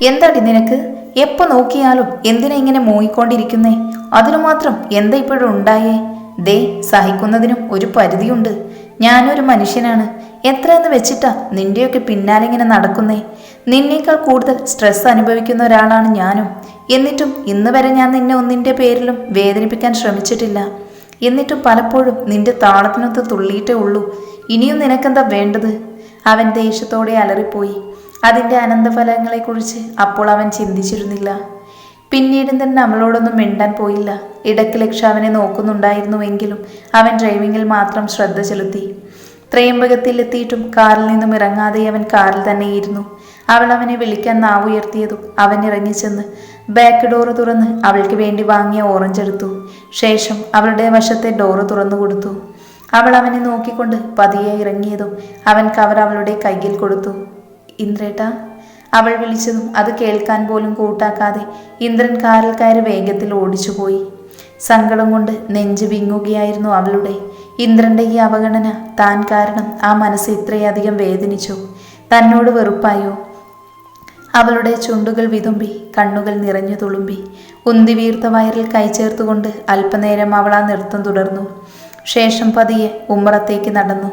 എന്താടി നിനക്ക്? എപ്പോ നോക്കിയാലും എന്തിനാ ഇങ്ങനെ മൂങ്ങിക്കൊണ്ടിരിക്കുന്നേ? അതിനു മാത്രം എന്താ ഇപ്പോഴും ഉണ്ടായേ? ദേ സഹിക്കുന്നതിനും ഒരു പരിധിയുണ്ട്. ഞാനൊരു മനുഷ്യനാണ്. എത്രയെന്ന് വെച്ചിട്ടാ നിന്റെയൊക്കെ പിന്നാലെ ഇങ്ങനെ നടക്കുന്നേ? നിന്നേക്കാൾ കൂടുതൽ സ്ട്രെസ് അനുഭവിക്കുന്ന ഒരാളാണ് ഞാനും. എന്നിട്ടും ഇന്ന് വരെ ഞാൻ നിന്നെ ഒന്നിന്റെ പേരിലും വേദനിപ്പിക്കാൻ ശ്രമിച്ചിട്ടില്ല. എന്നിട്ടും പലപ്പോഴും നിന്റെ താളത്തിനൊത്ത് തുള്ളിയിട്ടേ ഉള്ളൂ. ഇനിയും നിനക്കെന്താ വേണ്ടത്? അവൻ ദേഷ്യത്തോടെ അലറിപ്പോയി. അതിന്റെ അനന്തഫലങ്ങളെക്കുറിച്ച് അപ്പോൾ അവൻ ചിന്തിച്ചിരുന്നില്ല. പിന്നീടും തന്നെ അവളോടൊന്നും മിണ്ടാൻ പോയില്ല. ഇടയ്ക്ക് ലക്ഷ അവനെ നോക്കുന്നുണ്ടായിരുന്നുവെങ്കിലും അവൻ ഡ്രൈവിങ്ങിൽ മാത്രം ശ്രദ്ധ ചെലുത്തി. ത്രയംബകത്തിലെത്തിയിട്ടും കാറിൽ നിന്നും ഇറങ്ങാതെ അവൻ കാറിൽ തന്നെയിരുന്നു. അവൾ അവനെ വിളിക്കാൻ നാവുയർത്തിയതും അവൻ ഇറങ്ങിച്ചെന്ന് ബാക്ക് ഡോറ് തുറന്ന് അവൾക്ക് വേണ്ടി വാങ്ങിയ ഓറഞ്ച് എടുത്തു. ശേഷം അവളുടെ വശത്തെ ഡോറ് തുറന്നു കൊടുത്തു. അവൾ അവനെ നോക്കിക്കൊണ്ട് പതിയെ ഇറങ്ങിയതും അവൻ കവർ അവളുടെ കയ്യിൽ കൊടുത്തു. ഇന്ദ്രേട്ടാ. അവൾ വിളിച്ചതും അത് കേൾക്കാൻ പോലും കൂട്ടാക്കാതെ ഇന്ദ്രൻ കാറിൽ കയറി വേഗത്തിൽ ഓടിച്ചുപോയി. സങ്കടം കൊണ്ട് നെഞ്ച് വിങ്ങുകയായിരുന്നു അവളുടെ. ഇന്ദ്രന്റെ ഈ അവഗണന താൻ കാരണം ആ മനസ്സ് ഇത്രയധികം വേദനിച്ചു. തന്നോട് വെറുപ്പായോ? അവളുടെ ചുണ്ടുകൾ വിതുമ്പി കണ്ണുകൾ നിറഞ്ഞു തുളുമ്പി. ഉന്തി വീർത്ത വയറിൽ കൈചേർത്തുകൊണ്ട് അല്പനേരം അവൾ ആ നൃത്തം തുടർന്നു. ശേഷം പതിയെ ഉമ്മറത്തേക്ക് നടന്നു.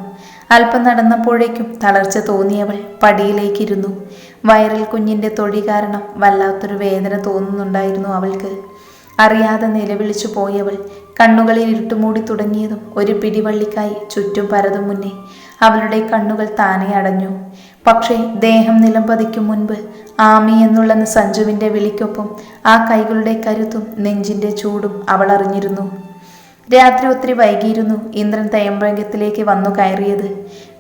അല്പം നടന്നപ്പോഴേക്കും തളർച്ച തോന്നിയവൾ പടിയിലേക്കിരുന്നു. വയറിൽ കുഞ്ഞിന്റെ തൊഴി കാരണം വല്ലാത്തൊരു വേദന തോന്നുന്നുണ്ടായിരുന്നു അവൾക്ക്. അറിയാതെ നിലവിളിച്ചു പോയവൾ കണ്ണുകളിൽ ഇരുട്ടുമൂടി തുടങ്ങിയതും ഒരു പിടിവള്ളിക്കായി ചുറ്റും പരതും മുന്നേ അവളുടെ കണ്ണുകൾ താനെ അടഞ്ഞു. പക്ഷേ ദേഹം നിലംപതിക്കും മുൻപ് ആമി എന്നുള്ള സഞ്ജുവിന്റെ വിളിക്കൊപ്പം ആ കൈകളുടെ കരുത്തും നെഞ്ചിന്റെ ചൂടും അവൾ അറിഞ്ഞിരുന്നു. രാത്രി ഒത്തിരി വൈകിയിരുന്നു. ഇന്ദ്രൻ തയമ്പഴങ്കത്തിലേക്ക് വന്നു കയറിയത്.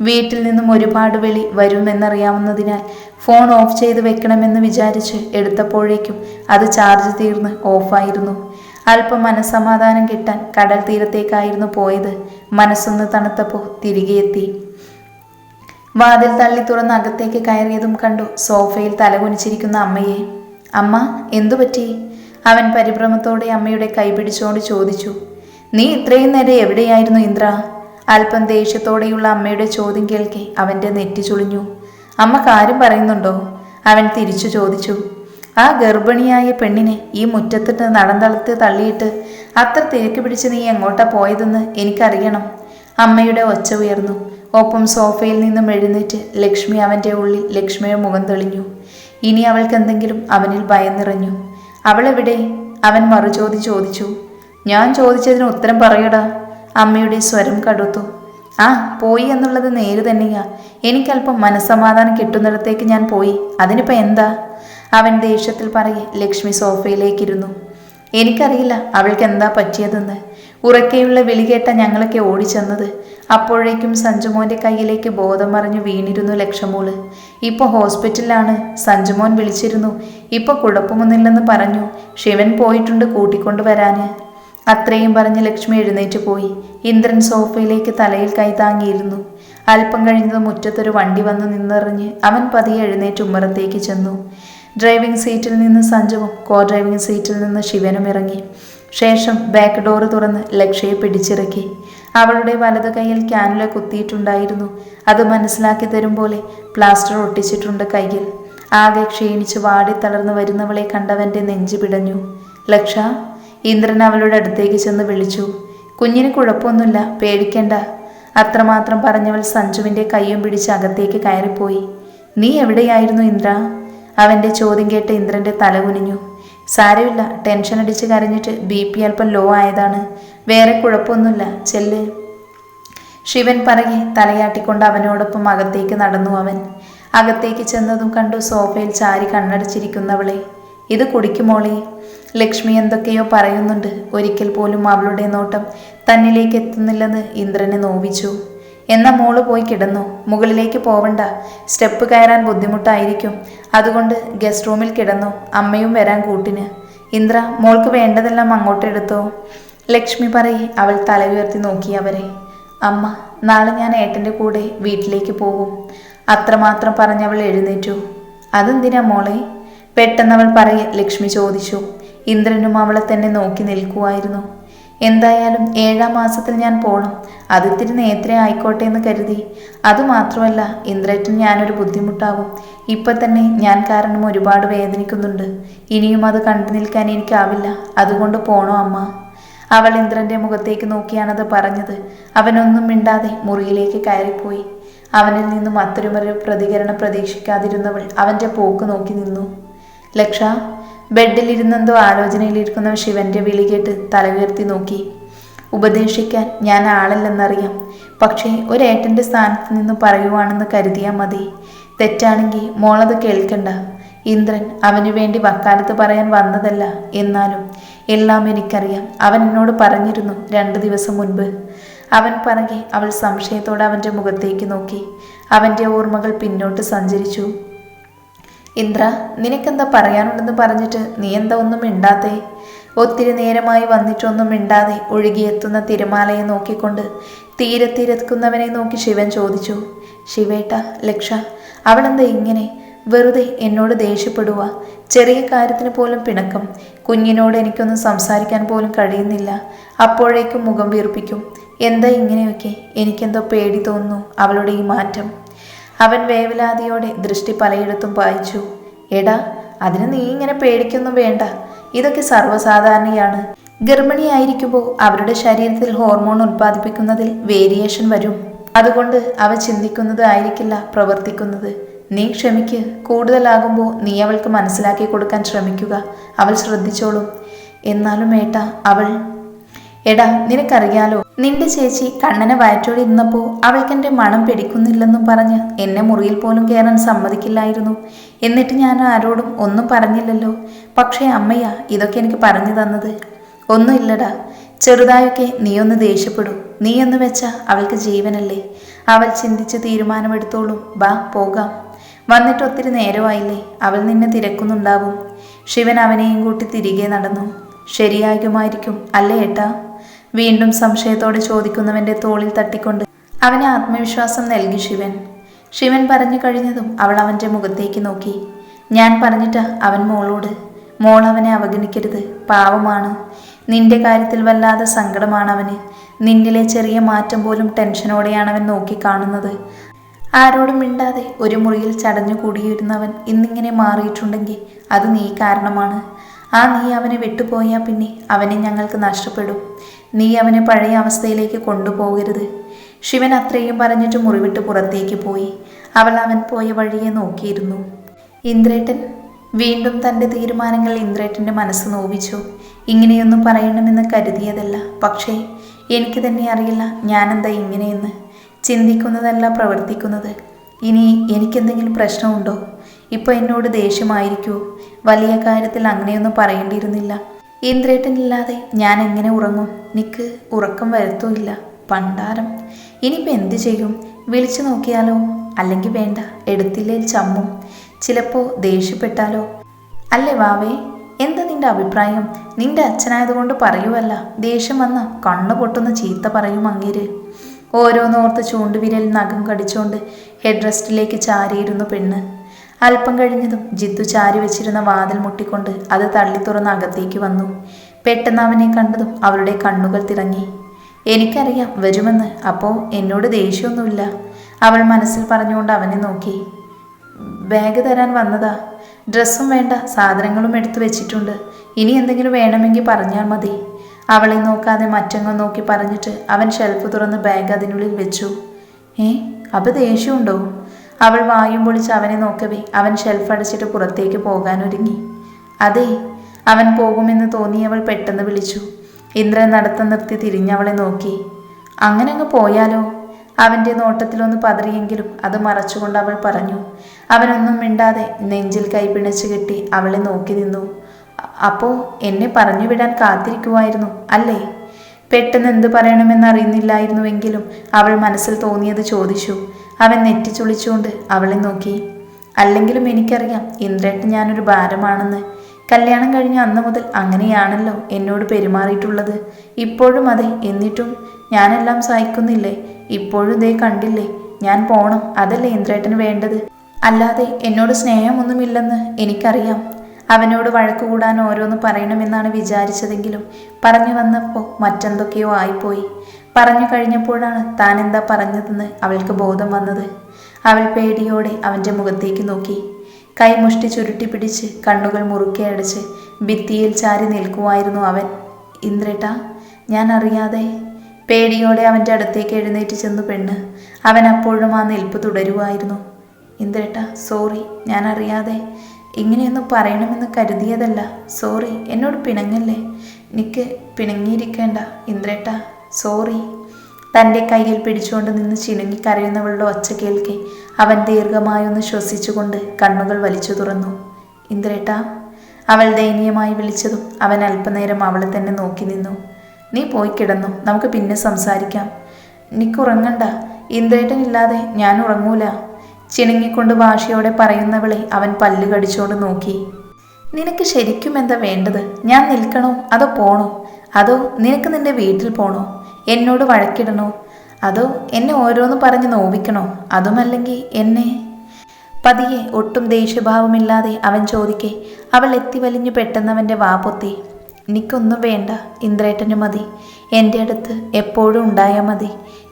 വീട്ടിൽ നിന്നും ഒരുപാട് വിളി വരുമെന്നറിയാവുന്നതിനാൽ ഫോൺ ഓഫ് ചെയ്ത് വെക്കണമെന്ന് വിചാരിച്ച് എടുത്തപ്പോഴേക്കും അത് ചാർജ് തീർന്ന് ഓഫായിരുന്നു. അല്പം മനസ്സമാധാനം കിട്ടാൻ കടൽ തീരത്തേക്കായിരുന്നു പോയത്. മനസ്സൊന്ന് തണുത്തപ്പോൾ തിരികെ എത്തി. വാതിൽ തള്ളി തുറന്ന് അകത്തേക്ക് കയറിയതും കണ്ടു സോഫയിൽ തലകുനിച്ചിരിക്കുന്ന അമ്മയെ. അമ്മ എന്തു പറ്റി അവൻ പരിഭ്രമത്തോടെ അമ്മയുടെ കൈ പിടിച്ചുകൊണ്ട് ചോദിച്ചു. നീ ഇത്രയും നേരം എവിടെയായിരുന്നു ഇന്ദ്ര? അല്പം ദേഷ്യത്തോടെയുള്ള അമ്മയുടെ ചോദ്യം കേൾക്കെ അവന്റെ നെറ്റി ചുളിഞ്ഞു. അമ്മ കാര്യം പറയുന്നുണ്ടോ? അവൻ തിരിച്ചു ചോദിച്ചു. ആ ഗർഭിണിയായ പെണ്ണിനെ ഈ മുറ്റത്തിട്ട് നടന്തളത്ത് തള്ളിയിട്ട് അത്ര തിരക്ക് പിടിച്ച് നീ എങ്ങോട്ടാ പോയതെന്ന് എനിക്കറിയണം. അമ്മയുടെ ഒച്ച ഉയർന്നു. ഒപ്പം സോഫയിൽ നിന്നും എഴുന്നേറ്റ് ലക്ഷ്മി അവന്റെ ഉള്ളിൽ ലക്ഷ്മിയുടെ മുഖം തെളിഞ്ഞു. ഇനി അവൾക്ക് എന്തെങ്കിലും അവനിൽ ഭയം നിറഞ്ഞു. അവളെവിടെ? അവൻ മറുചോദ്യം ചോദിച്ചു. ഞാൻ ചോദിച്ചതിന് ഉത്തരം പറയടാ. അമ്മയുടെ സ്വരം കടുത്തു. ആ പോയി എന്നുള്ളത് നേര് തന്നെയാ. എനിക്കല്പം മനസ്സമാധാനം കിട്ടുന്നിടത്തേക്ക് ഞാൻ പോയി. അതിനിപ്പോൾ എന്താ? അവൻ ദേഷ്യത്തിൽ പറയെ ലക്ഷ്മി സോഫയിലേക്കിരുന്നു. എനിക്കറിയില്ല അവൾക്ക് എന്താ പറ്റിയതെന്ന്. ഉറക്കെയുള്ള വിളി കേട്ട ഞങ്ങളൊക്കെ ഓടിച്ചെന്നത്. അപ്പോഴേക്കും സഞ്ജുമോന്റെ കയ്യിലേക്ക് ബോധം മറിഞ്ഞു വീണിരുന്നു ലക്ഷമോൾ. ഇപ്പോൾ ഹോസ്പിറ്റലിലാണ്. സഞ്ജുമോൻ വിളിച്ചിരുന്നു. ഇപ്പോൾ കുഴപ്പമൊന്നുമില്ലെന്ന് പറഞ്ഞു. ശിവൻ പോയിട്ടുണ്ട് കൂട്ടിക്കൊണ്ടു വരാന് അത്രയും പറഞ്ഞ് ലക്ഷ്മി എഴുന്നേറ്റ് പോയി. ഇന്ദ്രൻ സോഫയിലേക്ക് തലയിൽ കൈതാങ്ങിയിരുന്നു അല്പം കഴിഞ്ഞത് മുറ്റത്തൊരു വണ്ടി വന്ന് നിന്നെറിഞ്ഞ് അവൻ പതിയെ എഴുന്നേറ്റ് ഉമ്മറത്തേക്ക് ചെന്നു. ഡ്രൈവിംഗ് സീറ്റിൽ നിന്ന് സഞ്ജുവും കോ ഡ്രൈവിംഗ് സീറ്റിൽ നിന്ന് ശിവനും ഇറങ്ങി. ശേഷം ബാക്ക് ഡോറ് തുറന്ന് ലക്ഷ്യയെ പിടിച്ചിറക്കി. അവളുടെ വലതു കൈയിൽ ക്യാനുല കുത്തിയിട്ടുണ്ടായിരുന്നു. അത് മനസ്സിലാക്കി തരും പോലെ പ്ലാസ്റ്റർ ഒട്ടിച്ചിട്ടുണ്ട് കയ്യിൽ ആകെ ക്ഷീണിച്ച് വാടി തളർന്നു വരുന്നവളെ കണ്ടവന്റെ നെഞ്ചു പിടഞ്ഞു. ലക്ഷ ഇന്ദ്രൻ അവളുടെ അടുത്തേക്ക് ചെന്ന് വിളിച്ചു. കുഞ്ഞിന് കുഴപ്പമൊന്നുമില്ല പേടിക്കണ്ട. അത്രമാത്രം പറഞ്ഞവൾ സഞ്ജുവിന്റെ കൈയും പിടിച്ച് അകത്തേക്ക് കയറിപ്പോയി. നീ എവിടെയായിരുന്നു ഇന്ദ്ര? അവന്റെ ചോദ്യം കേട്ട് ഇന്ദ്രന്റെ തല കുനിഞ്ഞു. സാരമില്ല ടെൻഷൻ അടിച്ച് കരഞ്ഞിട്ട് ബി പി അല്പം ലോ ആയതാണ്. വേറെ കുഴപ്പമൊന്നുമില്ല ചെല്ല്. ശിവൻ പറയെ തലയാട്ടിക്കൊണ്ട് അവനോടൊപ്പം അകത്തേക്ക് നടന്നു അവൻ. അകത്തേക്ക് ചെന്നതും കണ്ടു സോഫയിൽ ചാരി കണ്ണടിച്ചിരിക്കുന്നവളെ. ഇത് കുടിക്കുമോളെ ലക്ഷ്മി എന്തൊക്കെയോ പറയുന്നുണ്ട്. ഒരിക്കൽ പോലും അവളുടെ നോട്ടം തന്നിലേക്ക് എത്തുന്നില്ലെന്ന് ഇന്ദ്രനെ നോവിച്ചു. എന്നാ മോൾ പോയി കിടന്നു? മുകളിലേക്ക് പോവണ്ട. സ്റ്റെപ്പ് കയറാൻ ബുദ്ധിമുട്ടായിരിക്കും. അതുകൊണ്ട് ഗസ്റ്റ് റൂമിൽ കിടന്നു? അമ്മയും വരാൻ കൂട്ടിന്. ഇന്ദ്ര മോൾക്ക് വേണ്ടതെല്ലാം അങ്ങോട്ടെടുത്തോ ലക്ഷ്മി പറയെ അവൾ തല ഉയർത്തി നോക്കി അവരെ. അമ്മ നാളെ ഞാൻ ഏട്ടന്റെ കൂടെ വീട്ടിലേക്ക് പോകും. അത്രമാത്രം പറഞ്ഞവൾ എഴുന്നേറ്റു. അതെന്തിനാ മോളെ? പെട്ടെന്നവൾ പറയെ ലക്ഷ്മി ചോദിച്ചു. ഇന്ദ്രനും അവളെ തന്നെ നോക്കി നിൽക്കുമായിരുന്നു എന്തായാലും ഏഴാം മാസത്തിൽ ഞാൻ പോണം. അതിത്തിരി നേരത്തെ ആയിക്കോട്ടെ എന്ന് കരുതി. അതുമാത്രമല്ല ഇന്ദ്രേട്ടൻ ഞാനൊരു ബുദ്ധിമുട്ടാവും. ഇപ്പം തന്നെ ഞാൻ കാരണം ഒരുപാട് വേദനിക്കുന്നുണ്ട്. ഇനിയും അത് കണ്ടു നിൽക്കാൻ എനിക്കാവില്ല. അതുകൊണ്ട് പോണോ അമ്മ? അവൾ ഇന്ദ്രന്റെ മുഖത്തേക്ക് നോക്കിയാണത് പറഞ്ഞത്. അവനൊന്നും മിണ്ടാതെ മുറിയിലേക്ക് കയറിപ്പോയി. അവനിൽ നിന്നും അത്തരമൊരു പ്രതികരണം പ്രതീക്ഷിക്കാതിരുന്നവൾ അവന്റെ പോക്ക് നോക്കി നിന്നു. ലക്ഷ ബെഡിലിരുന്നെന്തോ ആലോചനയിലിരിക്കുന്ന ശിവന്റെ വിളി കേട്ട് തലകീർത്തി നോക്കി. ഉപദേശിക്കാൻ ഞാൻ ആളല്ലെന്നറിയാം. പക്ഷേ ഒരേട്ടന്റെ സ്ഥാനത്ത് നിന്ന് പറയുവാണെന്ന് കരുതിയാൽ മതി. തെറ്റാണെങ്കിൽ മോളത് കേൾക്കണ്ട. ഇന്ദ്രൻ അവന് വേണ്ടി വക്കാലത്ത് പറയാൻ വന്നതല്ല. എന്നാലും എല്ലാം എനിക്കറിയാം. അവൻ എന്നോട് പറഞ്ഞിരുന്നു രണ്ട് ദിവസം മുൻപ്. അവൻ പറകെ അവൾ സംശയത്തോടെ അവന്റെ മുഖത്തേക്ക് നോക്കി. അവന്റെ ഓർമ്മകൾ പിന്നോട്ട് സഞ്ചരിച്ചു. ഇന്ദ്ര നിനക്കെന്താ പറയാനുണ്ടെന്ന് പറഞ്ഞിട്ട് നീ എന്താ ഒന്നും മിണ്ടാത്തേ? ഒത്തിരി നേരമായി വന്നിട്ടൊന്നും മിണ്ടാതെ ഒഴുകിയെത്തുന്ന തിരമാലയെ നോക്കിക്കൊണ്ട് തീരത്തിരക്കുന്നവനെ നോക്കി ശിവൻ ചോദിച്ചു. ശിവേട്ട ലക്ഷ അവളെന്താ ഇങ്ങനെ? വെറുതെ എന്നോട് ദേഷ്യപ്പെടുക ചെറിയ കാര്യത്തിന് പോലും പിണക്കം. കുഞ്ഞിനോട് എനിക്കൊന്നും സംസാരിക്കാൻ പോലും കഴിയുന്നില്ല. അപ്പോഴേക്കും മുഖം വീർപ്പിക്കും. എന്താ ഇങ്ങനെയൊക്കെ? എനിക്കെന്തോ പേടി തോന്നുന്നു അവളുടെ ഈ മാറ്റം. അവൻ വേവലാതിയോടെ ദൃഷ്ടി പലയിടത്തും വായിച്ചു എടാ അതിന് നീ ഇങ്ങനെ പേടിക്കൊന്നും വേണ്ട. ഇതൊക്കെ സർവസാധാരണയാണ്. ഗർഭിണിയായിരിക്കുമ്പോൾ അവരുടെ ശരീരത്തിൽ ഹോർമോൺ ഉൽപ്പാദിപ്പിക്കുന്നതിൽ വേരിയേഷൻ വരും. അതുകൊണ്ട് അവ ചിന്തിക്കുന്നത് ആയിരിക്കില്ല പ്രവർത്തിക്കുന്നത്. നീ ക്ഷമിക്ക്. കൂടുതലാകുമ്പോൾ നീ അവൾക്ക് മനസ്സിലാക്കി കൊടുക്കാൻ ശ്രമിക്കുക. അവൾ ശ്രദ്ധിച്ചോളും. എന്നാലും ഏട്ട അവൾ എടാ നിനക്കറിയാലോ നിന്റെ ചേച്ചി കണ്ണനെ വയറ്റോടെ ഇരുന്നപ്പോൾ അവൾക്കെന്റെ മണം പിടിക്കുന്നില്ലെന്നും പറഞ്ഞ് എന്നെ മുറിയിൽ പോലും കയറാൻ സമ്മതിക്കില്ലായിരുന്നു. എന്നിട്ട് ഞാൻ ആരോടും ഒന്നും പറഞ്ഞില്ലല്ലോ. പക്ഷേ അമ്മയ്യ ഇതൊക്കെ എനിക്ക് പറഞ്ഞു തന്നത്. ഒന്നുമില്ലടാ ചെറുതായൊക്കെ നീ ഒന്ന് ദേഷ്യപ്പെടൂ. നീ എന്ന് വെച്ചാൽ അവൾക്ക് ജീവനല്ലേ. അവൾ ചിന്തിച്ച് തീരുമാനമെടുത്തോളൂ. ബാ പോകാം. വന്നിട്ട് ഒത്തിരി നേരമായില്ലേ. അവൾ നിന്നെ തിരക്കുന്നുണ്ടാവും. ശിവൻ അവനെയും കൂട്ടി തിരികെ നടന്നു. ശരിയാകുമായിരിക്കും അല്ലേ ഏട്ടാ? വീണ്ടും സംശയത്തോടെ ചോദിക്കുന്നവന്റെ തോളിൽ തട്ടിക്കൊണ്ട് അവന് ആത്മവിശ്വാസം നൽകി ശിവൻ. ശിവൻ പറഞ്ഞു കഴിഞ്ഞതും അവൾ അവന്റെ മുഖത്തേക്ക് നോക്കി. ഞാൻ പറഞ്ഞിട്ട് അവൻ മോളോട് മോൾ അവനെ അവഗണിക്കരുത് പാവമാണ്. നിന്റെ കാര്യത്തിൽ വല്ലാതെ സങ്കടമാണ് അവന് നിന്നിലെ ചെറിയ മാറ്റം പോലും ടെൻഷനോടെയാണ് അവൻ നോക്കിക്കാണുന്നത് ആരോടും മിണ്ടാതെ ഒരു മുറിയിൽ ചടഞ്ഞു കൂടിയിരുന്നവൻ ഇന്നിങ്ങനെ മാറിയിട്ടുണ്ടെങ്കിൽ അത് നീ കാരണമാണ്. ആ നീ അവനെ വിട്ടുപോയാൽ പിന്നെ അവനെ ഞങ്ങൾക്ക് നഷ്ടപ്പെടും. നീ അവനെ പഴയ അവസ്ഥയിലേക്ക് കൊണ്ടുപോകരുത്. ശിവൻ അത്രയും പറഞ്ഞിട്ട് മുറിവിട്ട് പുറത്തേക്ക് പോയി. അവൾ അവൻ പോയ വഴിയെ നോക്കിയിരുന്നു. ഇന്ദ്രേട്ടൻ വീണ്ടും തന്റെ തീരുമാനങ്ങൾ ഇന്ദ്രേട്ടന്റെ മനസ്സ് നോവിച്ചു. ഇങ്ങനെയൊന്നും പറയണമെന്ന് കരുതിയതല്ല. പക്ഷേ എനിക്ക് തന്നെ അറിയില്ല ഞാനെന്താ ഇങ്ങനെയെന്ന്. ചിന്തിക്കുന്നതല്ല പ്രവർത്തിക്കുന്നത്. ഇനി എനിക്കെന്തെങ്കിലും പ്രശ്നമുണ്ടോ? ഇപ്പോൾ എന്നോട് ദേഷ്യമായിരിക്കുമോ വലിയ കാര്യത്തിൽ അങ്ങനെയൊന്നും പറയേണ്ടിയിരുന്നില്ല. ഇന്ദ്രേട്ടനില്ലാതെ ഞാൻ എങ്ങനെ ഉറങ്ങും? നിക്ക് ഉറക്കം വരുത്തുമില്ല. പണ്ടാരം. ഇനിയിപ്പോൾ എന്തു ചെയ്യും? വിളിച്ചു നോക്കിയാലോ? അല്ലെങ്കിൽ വേണ്ട എടുത്തില്ലേ ചമ്മും. ചിലപ്പോൾ ദേഷ്യപ്പെട്ടാലോ? അല്ലേ വാവേ? എന്താ നിന്റെ അഭിപ്രായം? നിന്റെ അച്ഛനായതുകൊണ്ട് പറയുമല്ല ദേഷ്യം വന്ന കണ്ണു പൊട്ടുന്ന ചീത്ത പറയും അങ്ങേര്. ഓരോന്നോർത്ത് ചൂണ്ടുവിരൽ നഖം കടിച്ചുകൊണ്ട് ഹെഡ് റെസ്റ്റിലേക്ക് ചാരിയിരുന്നു പെണ്ണ്. അല്പം കഴിഞ്ഞതും ജിത്തു ചാരി വെച്ചിരുന്ന വാതിൽ മുട്ടിക്കൊണ്ട് അത് തള്ളി തുറന്ന് അകത്തേക്ക് വന്നു. പെട്ടെന്ന് അവനെ കണ്ടതും അവരുടെ കണ്ണുകൾ തിളങ്ങി. എനിക്കറിയാം വരുമെന്ന്. അപ്പോൾ എന്നോട് ദേഷ്യമൊന്നുമില്ല. അവൾ മനസ്സിൽ പറഞ്ഞുകൊണ്ട് അവനെ നോക്കി. ബാഗ് തരാൻ വന്നതാ. ഡ്രസ്സും വേണ്ട സാധനങ്ങളും എടുത്തു വെച്ചിട്ടുണ്ട്. ഇനി എന്തെങ്കിലും വേണമെങ്കിൽ പറഞ്ഞാൽ മതി. അവളെ നോക്കാതെ മറ്റങ്ങോ നോക്കി പറഞ്ഞിട്ട് അവൻ ഷെൽഫ് തുറന്ന് ബാഗ് അതിനുള്ളിൽ വെച്ചു. ഏ അപ്പോൾ ദേഷ്യമുണ്ടോ അവൾ വായും പൊളിച്ച് അവനെ നോക്കവേ അവൻ ഷെൽഫ് അടച്ചിട്ട് പുറത്തേക്ക് പോകാനൊരുങ്ങി അതെ അവൻ പോകുമെന്ന് തോന്നി അവൾ പെട്ടെന്ന് വിളിച്ചു. ഇന്ദ്രൻ നടത്തം നിർത്തി തിരിഞ്ഞവളെ നോക്കി. അങ്ങനെ അങ്ങ് പോയാലോ? അവന്റെ നോട്ടത്തിലൊന്ന് പതറിയെങ്കിലും അത് മറച്ചുകൊണ്ട് അവൾ പറഞ്ഞു. അവനൊന്നും മിണ്ടാതെ നെഞ്ചിൽ കൈപിണച്ച് കെട്ടി അവളെ നോക്കി നിന്നു. അപ്പോൾ എന്നെ പറഞ്ഞു വിടാൻ കാത്തിരിക്കുമായിരുന്നു അല്ലേ? പെട്ടെന്ന് എന്ത് പറയണമെന്നറിയുന്നില്ലായിരുന്നുവെങ്കിലും അവൾ മനസ്സിൽ തോന്നിയത് ചോദിച്ചു. അവൻ നെറ്റി ചുളിച്ചുകൊണ്ട് അവളെ നോക്കി. അല്ലെങ്കിലും എനിക്കറിയാം ഇന്ദ്രേട്ടൻ ഞാനൊരു ഭാരമാണെന്ന്. കല്യാണം കഴിഞ്ഞ അന്ന് മുതൽ അങ്ങനെയാണല്ലോ എന്നോട് പെരുമാറിയിട്ടുള്ളത്. ഇപ്പോഴും അതെ എന്നിട്ടും ഞാനെല്ലാം സഹിക്കുന്നില്ലേ? ഇപ്പോഴും ഇതേ കണ്ടില്ലേ? ഞാൻ പോണം അതല്ലേ ഇന്ദ്രേട്ടന് വേണ്ടത്? അല്ലാതെ എന്നോട് സ്നേഹമൊന്നുമില്ലെന്ന് എനിക്കറിയാം. അവനോട് വഴക്ക് കൂടാൻ ഓരോന്ന് പറയണമെന്നാണ് വിചാരിച്ചതെങ്കിലും പറഞ്ഞു വന്നപ്പോൾ മറ്റെന്തൊക്കെയോ ആയിപ്പോയി. പറഞ്ഞു കഴിഞ്ഞപ്പോഴാണ് താൻ എന്താ പറഞ്ഞതെന്ന് അവൾക്ക് ബോധം വന്നത്. അവൾ പേടിയോടെ അവന്റെ മുഖത്തേക്ക് നോക്കി. കൈ മുഷ്ടി ചുരുട്ടി പിടിച്ച് കണ്ണുകൾ മുറുക്കെ അടച്ച് ഭിത്തിയിൽ ചാരി നിൽക്കുമായിരുന്നു അവൻ. ഇന്ദ്രേട്ട ഞാൻ അറിയാതെ. പേടിയോടെ അവന്റെ അടുത്തേക്ക് എഴുന്നേറ്റ് ചെന്നു പെണ്ണ്. അവൻ അപ്പോഴും ആ നിൽപ്പ് തുടരുമായിരുന്നു. ഇന്ദ്രേട്ട സോറി ഞാൻ അറിയാതെ. ഇങ്ങനെയൊന്നും പറയണമെന്ന് കരുതിയതല്ല. സോറി എന്നോട് പിണങ്ങല്ലേ? എനിക്ക് പിണങ്ങിയിരിക്കേണ്ട ഇന്ദ്രേട്ട. സോറി. തന്റെ കയ്യിൽ പിടിച്ചുകൊണ്ട് നിന്ന് ചിണുങ്ങി കരയുന്നവളുടെ ഒച്ച കേൾക്കെ. അവൻ ദീർഘമായൊന്ന് ശ്വസിച്ചുകൊണ്ട് കണ്ണുകൾ വലിച്ചു തുറന്നു. ഇന്ദ്രേട്ട അവൾ ദയനീയമായി വിളിച്ചതും അവൻ അല്പനേരം അവളെ തന്നെ നോക്കി നിന്നു. നീ പോയി കിടന്നു നമുക്ക് പിന്നെ സംസാരിക്കാം. നിക്ക് നിക്കുറങ്ങണ്ട ഇന്ദ്രേട്ടനില്ലാതെ ഞാൻ ഉറങ്ങൂല. ചിണുങ്ങിക്കൊണ്ട് വാശിയോടെ പറയുന്നവളെ അവൻ പല്ല് കടിച്ചുകൊണ്ട് നോക്കി. നിനക്ക് ശരിക്കും എന്താ വേണ്ടത്? ഞാൻ നിൽക്കണോ? അതോ പോണോ? അതോ നിനക്ക് നിന്റെ വീട്ടിൽ പോണോ? എന്നോട് വഴക്കിടണോ? അതോ എന്നെ ഓരോന്ന് പറഞ്ഞ് നോവിക്കണോ? അതുമല്ലെങ്കിൽ എന്നെ? പതിയെ ഒട്ടും ദേഷ്യഭാവമില്ലാതെ അവൻ ചോദിക്കെ അവൾ എത്തിവലിഞ്ഞു പെട്ടെന്നവന്റെ വാ പൊത്തി. എനിക്കൊന്നും വേണ്ട ഇന്ദ്രേട്ടന് മതി. എന്റെ അടുത്ത് എപ്പോഴും ഉണ്ടായാൽ മതി.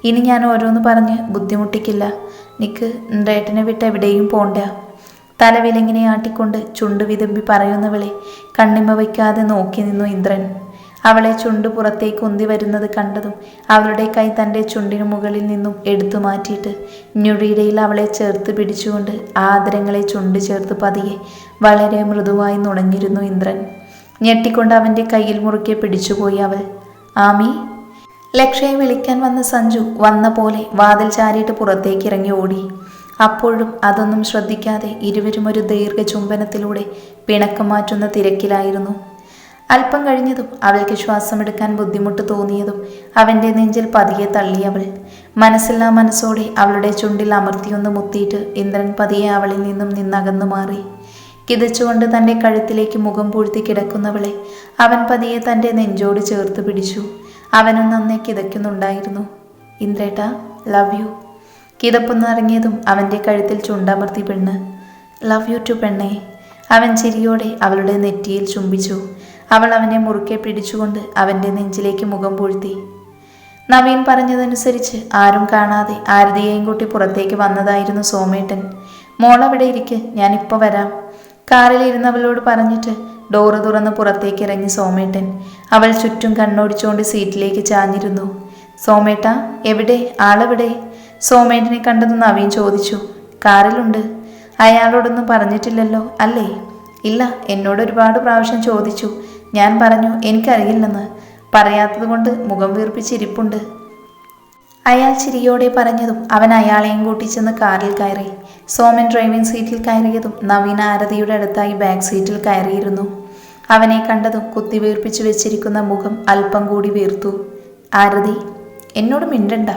ഇനി ഞാൻ ഓരോന്ന് പറഞ്ഞ് ബുദ്ധിമുട്ടിക്കില്ല. നിക്ക് ഇന്ദ്രേട്ടനെ വിട്ട് എവിടെയും പോണ്ട തലവിലെങ്ങനെ ആട്ടിക്കൊണ്ട് ചുണ്ടു വിതമ്പി പറയുന്നവളെ കണ്ണിമ വയ്ക്കാതെ നോക്കി നിന്നു ഇന്ദ്രൻ. അവളെ ചുണ്ട് പുറത്തേക്ക് ഉന്തി വരുന്നത് കണ്ടതും അവളുടെ കൈ തന്റെ ചുണ്ടിനു മുകളിൽ നിന്നും എടുത്തു മാറ്റിയിട്ട് ഞൊടിയിടയിൽ അവളെ ചേർത്ത് പിടിച്ചുകൊണ്ട് ആദരങ്ങളെ ചുണ്ട് ചേർത്ത് പതിയെ വളരെ മൃദുവായി നുണഞ്ഞിരുന്നു ഇന്ദ്രൻ. ഞെട്ടിക്കൊണ്ട് അവന്റെ കയ്യിൽ മുറുക്കെ പിടിച്ചുപോയി അവൾ. ആമി. ലക്ഷയെ വിളിക്കാൻ വന്ന സഞ്ജു വന്ന പോലെ വാതിൽ ചാരിയിട്ട് പുറത്തേക്ക് ഇറങ്ങി ഓടി. അപ്പോഴും അതൊന്നും ശ്രദ്ധിക്കാതെ ഇരുവരും ഒരു ദീർഘ ചുംബനത്തിലൂടെ പിണക്കം മാറ്റുന്ന തിരക്കിലായിരുന്നു. അല്പം കഴിഞ്ഞതും അവൾക്ക് ശ്വാസമെടുക്കാൻ ബുദ്ധിമുട്ട് തോന്നിയതും അവന്റെ നെഞ്ചിൽ പതിയെ തള്ളിയവൾ മനസ്സില്ലാ മനസ്സോടെ അവളുടെ ചുണ്ടിൽ അമർത്തിയൊന്ന് മുത്തിയിട്ട് ഇന്ദ്രൻ പതിയെ അവളിൽ നിന്നും നിന്നകന്നു മാറി. കിതച്ചുകൊണ്ട് തന്റെ കഴുത്തിലേക്ക് മുഖം പൂഴ്ത്തി കിടക്കുന്നവളെ അവൻ പതിയെ തന്റെ നെഞ്ചോട് ചേർത്ത് പിടിച്ചു. അവനും നന്നെ കിതയ്ക്കുന്നുണ്ടായിരുന്നു. ഇന്ദ്രേട്ട ലവ് യു കിതപ്പൊന്നിറങ്ങിയതും അവന്റെ കഴുത്തിൽ ചുണ്ടമർത്തി പെണ്ണ്. ലവ് യു ടു പെണ്ണേ. അവൻ ചിരിയോടെ അവളുടെ നെറ്റിയിൽ ചുംബിച്ചു. അവൾ അവനെ മുറുക്കെ പിടിച്ചുകൊണ്ട് അവന്റെ നെഞ്ചിലേക്ക് മുഖം പൂഴ്ത്തി. നവീൻ പറഞ്ഞതനുസരിച്ച് ആരും കാണാതെ ആരതിയെയും കൂട്ടി പുറത്തേക്ക് വന്നതായിരുന്നു സോമേട്ടൻ. മോളവിടെ ഇരിക്ക് ഞാനിപ്പോൾ വരാം. കാറിലിരുന്നവളോട് പറഞ്ഞിട്ട് ഡോറ് തുറന്ന് പുറത്തേക്ക് ഇറങ്ങി സോമേട്ടൻ. അവൾ ചുറ്റും കണ്ണോടിച്ചുകൊണ്ട് സീറ്റിലേക്ക് ചാഞ്ഞിരുന്നു. സോമേട്ട എവിടെ? ആളെവിടെ? സോമേട്ടനെ കണ്ടത് നവീൻ ചോദിച്ചു. കാറിലുണ്ട്. അയാളോടൊന്നും പറഞ്ഞിട്ടില്ലല്ലോ അല്ലേ? ഇല്ല എന്നോട് ഒരുപാട് പ്രാവശ്യം ചോദിച്ചു. ഞാൻ പറഞ്ഞു എനിക്കറിയില്ലെന്ന്. പറയാത്തതുകൊണ്ട് മുഖം വീർപ്പിച്ചിരിപ്പുണ്ട് അയാൾ ചിരിയോടെ പറഞ്ഞതും അവൻ അയാളെയും കൂട്ടി ചെന്ന് കാറിൽ കയറി. സോമൻ ഡ്രൈവിംഗ് സീറ്റിൽ കയറിയതും നവീന ആരതിയുടെ അടുത്തായി ബാക്ക് സീറ്റിൽ കയറിയിരുന്നു. അവനെ കണ്ടതും കുത്തി വീർപ്പിച്ചു വെച്ചിരിക്കുന്ന മുഖം അല്പം കൂടി വീർത്തു. ആരതി എന്നോട് മിണ്ടണ്ട.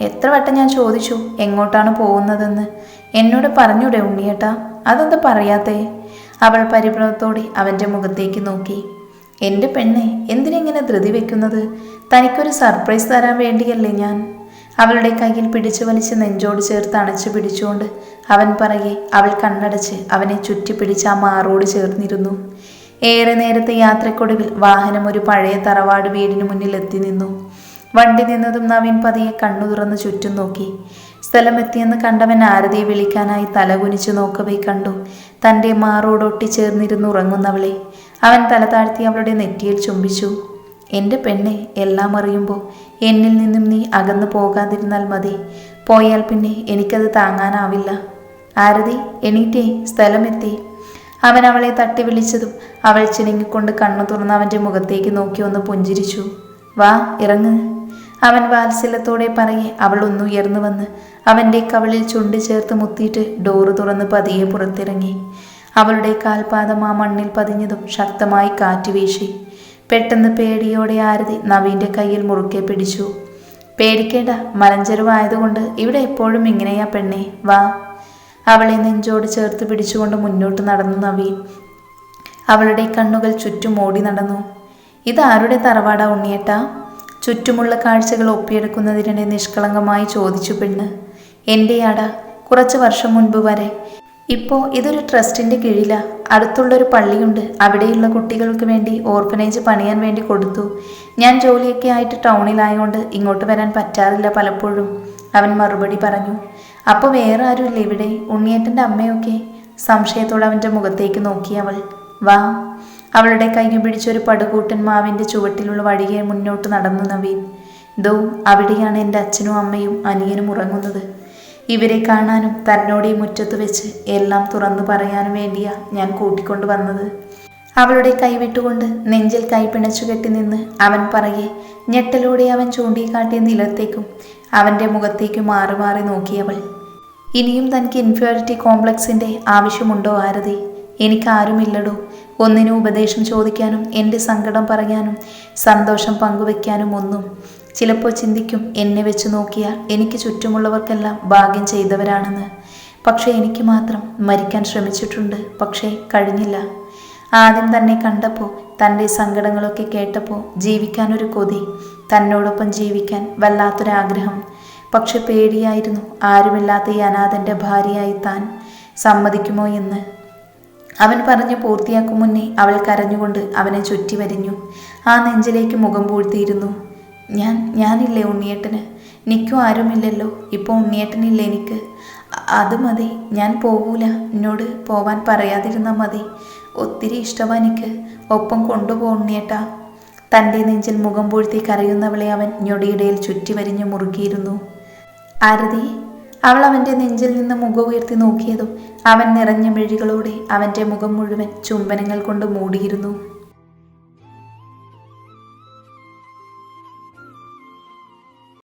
എത്ര വട്ടം ഞാൻ ചോദിച്ചു എങ്ങോട്ടാണ് പോകുന്നതെന്ന്? എന്നോട് പറഞ്ഞൂടെ ഉണ്ണിയേട്ടാ അതെന്താ പറയാത്തേ? അവൾ പരിഭ്രമത്തോടെ അവന്റെ മുഖത്തേക്ക് നോക്കി. എന്റെ പെണ്ണെ എന്തിനെങ്ങനെ ധൃതി വെക്കുന്നത്? തനിക്കൊരു സർപ്രൈസ് തരാൻ വേണ്ടിയല്ലേ ഞാൻ? അവളുടെ കയ്യിൽ പിടിച്ചു വലിച്ച് നെഞ്ചോട് ചേർത്ത് അണച്ചു പിടിച്ചുകൊണ്ട് അവൻ പറയെ അവൾ കണ്ണടച്ച് അവനെ ചുറ്റിപ്പിടിച്ച് ആ മാറോട് ചേർന്നിരുന്നു. ഏറെ നേരത്തെ യാത്രക്കൊടുവിൽ വാഹനം ഒരു പഴയ തറവാട് വീടിന് മുന്നിൽ എത്തി നിന്നു. വണ്ടി നിന്നതും നവീൻ പതിയെ കണ്ണു തുറന്ന് ചുറ്റും നോക്കി. സ്ഥലമെത്തിയെന്ന് കണ്ടവൻ ആരതിയെ വിളിക്കാനായി തലകുനിച്ചു നോക്കവേ കണ്ടു. തന്റെ മാറോട് ഒട്ടിച്ചേർന്നിരുന്ന് ഉറങ്ങുന്നവളെ. അവൻ തല താഴ്ത്തി അവളുടെ നെറ്റിയിൽ ചുംബിച്ചു. എന്റെ പെണ്ണെ എല്ലാം അറിയുമ്പോൾ എന്നിൽ നിന്നും നീ അകന്നു പോകാതിരുന്നാൽ മതി. പോയാൽ പിന്നെ എനിക്കത് താങ്ങാനാവില്ല. ആരതി എണീറ്റേ സ്ഥലമെത്തി. അവൻ അവളെ തട്ടി വിളിച്ചതും അവൾ ചിണുങ്ങിക്കൊണ്ട് കണ്ണു തുറന്ന് അവന്റെ മുഖത്തേക്ക് നോക്കി ഒന്ന് പുഞ്ചിരിച്ചു. വാ ഇറങ്ങ്. അവൻ വാത്സല്യത്തോടെ പറയെ അവൾ ഒന്ന് ഉയർന്നു വന്ന് അവന്റെ കവളിൽ ചുണ്ട് ചേർത്ത് മുത്തിയിട്ട് ഡോറ് തുറന്ന് പതിയെ പുറത്തിറങ്ങി. അവളുടെ കാൽപാദം ആ മണ്ണിൽ പതിഞ്ഞതും ശക്തമായി കാറ്റ് വീശി. പെട്ടെന്ന് പേടിയോടെ ആരതി നവീന്റെ കയ്യിൽ മുറുക്കെ പിടിച്ചു. പേടിക്കേണ്ട മലഞ്ചെരുവായതുകൊണ്ട് ഇവിടെ എപ്പോഴും ഇങ്ങനെയാ പെണ്ണേ വാ. അവളെ നെഞ്ചോട് ചേർത്ത് പിടിച്ചുകൊണ്ട് മുന്നോട്ട് നടന്നു നവീൻ അവളുടെ കണ്ണുകൾ ചുറ്റും ഓടി നടന്നു. ഇതാരുടെ തറവാടാ ഉണ്ണിയേട്ടാ? ചുറ്റുമുള്ള കാഴ്ചകൾ ഒപ്പിയെടുക്കുന്നതിനിടെ നിഷ്കളങ്കമായി ചോദിച്ചു പെണ്ണ്. എന്റെയാടാ കുറച്ച് വർഷം മുൻപ് വരെ ഇപ്പോൾ ഇതൊരു ട്രസ്റ്റിന്റെ കീഴിലാണ് അടുത്തുള്ളൊരു പള്ളിയുണ്ട്. അവിടെയുള്ള കുട്ടികൾക്ക് വേണ്ടി ഓർഫനേജ് പണിയാൻ വേണ്ടി കൊടുത്തു. ഞാൻ ജോലിയൊക്കെ ആയിട്ട് ടൗണിലായതുകൊണ്ട് ഇങ്ങോട്ട് വരാൻ പറ്റാറില്ല പലപ്പോഴും. അവൻ മറുപടി പറഞ്ഞു. അപ്പോൾ വേറെ ആരുമില്ല ഇവിടെ? ഉണ്ണിയേറ്റന്റെ അമ്മയൊക്കെ? സംശയത്തോടെ അവന്റെ മുഖത്തേക്ക് നോക്കി അവൾ. വാ. അവളുടെ കൈ പിടിച്ചൊരു പടുകൂട്ടൻ മാവിന്റെ ചുവട്ടിലുള്ള വഴിയെ മുന്നോട്ട് നടന്നു നവീൻ. ദോ അവിടെയാണ് എന്റെ അച്ഛനും അമ്മയും അനിയനും ഉറങ്ങുന്നത്. ഇവരെ കാണാനും തന്നോട് മുറ്റത്ത് വെച്ച് എല്ലാം തുറന്നു പറയാനും വേണ്ടിയാ ഞാൻ കൂട്ടിക്കൊണ്ടു വന്നത്. അവളുടെ കൈവിട്ടുകൊണ്ട് നെഞ്ചിൽ കൈ പിണച്ചു കെട്ടി നിന്ന് അവൻ പറയെ ഞെട്ടലോടെ അവൻ ചൂണ്ടിക്കാട്ടിയ നിലത്തേക്കും അവന്റെ മുഖത്തേക്കും മാറി മാറി നോക്കിയവൾ. ഇനിയും തനിക്ക് ഇൻഫിയോറിറ്റി കോംപ്ലക്സിന്റെ ആവശ്യമുണ്ടോ ആരതി? എനിക്കാരുമില്ലടോ. ഒന്നിനും ഉപദേശം ചോദിക്കാനും എന്റെ സങ്കടം പറയാനും സന്തോഷം പങ്കുവെക്കാനും ഒന്നും. ചിലപ്പോൾ ചിന്തിക്കും എന്നെ വെച്ച് നോക്കിയാൽ എനിക്ക് ചുറ്റുമുള്ളവർക്കെല്ലാം ഭാഗ്യം ചെയ്തവരാണെന്ന്. പക്ഷേ എനിക്ക് മാത്രം മരിക്കാൻ ശ്രമിച്ചിട്ടുണ്ട്. പക്ഷേ കഴിഞ്ഞില്ല. ആദ്യം തന്നെ കണ്ടപ്പോൾ തന്റെ സങ്കടങ്ങളൊക്കെ കേട്ടപ്പോൾ ജീവിക്കാനൊരു കൊതി തന്നോടൊപ്പം ജീവിക്കാൻ വല്ലാത്തൊരാഗ്രഹം. പക്ഷെ പേടിയായിരുന്നു ആരുമില്ലാത്ത ഈ അനാഥന്റെ ഭാര്യയായി താൻ സമ്മതിക്കുമോ എന്ന്. അവൻ പറഞ്ഞു പൂർത്തിയാക്കും മുന്നേ അവൾ കരഞ്ഞുകൊണ്ട് അവനെ ചുറ്റി വരിഞ്ഞു. ആ നെഞ്ചിലേക്ക് മുഖം പൂഴ്ത്തിയിരുന്നു. ഞാൻ ഞാനില്ലേ ഉണ്ണിയേട്ടന്? എനിക്കും ആരുമില്ലല്ലോ. ഇപ്പോൾ ഉണ്ണിയേട്ടനില്ല എനിക്ക്? അത് മതി ഞാൻ പോകൂല എന്നോട് പോവാൻ പറയാതിരുന്ന മതി. ഒത്തിരി ഇഷ്ടമാണ് എനിക്ക്. ഒപ്പം കൊണ്ടുപോ ഉണ്ണിയേട്ടാ. തന്റെ നെഞ്ചിൽ മുഖം പൂഴ്ത്തി കരയുന്നവളെ അവൻ ഞൊടിയിടയിൽ ചുറ്റി വരിഞ്ഞു മുറുകിയിരുന്നു. ആരതി അവൾ അവന്റെ നെഞ്ചിൽ നിന്ന് മുഖം ഉയർത്തി നോക്കിയതും അവൻ നിറഞ്ഞ മെഴികളോടെ അവന്റെ മുഖം മുഴുവൻ ചുംബനങ്ങൾ കൊണ്ട് മൂടിയിരുന്നു.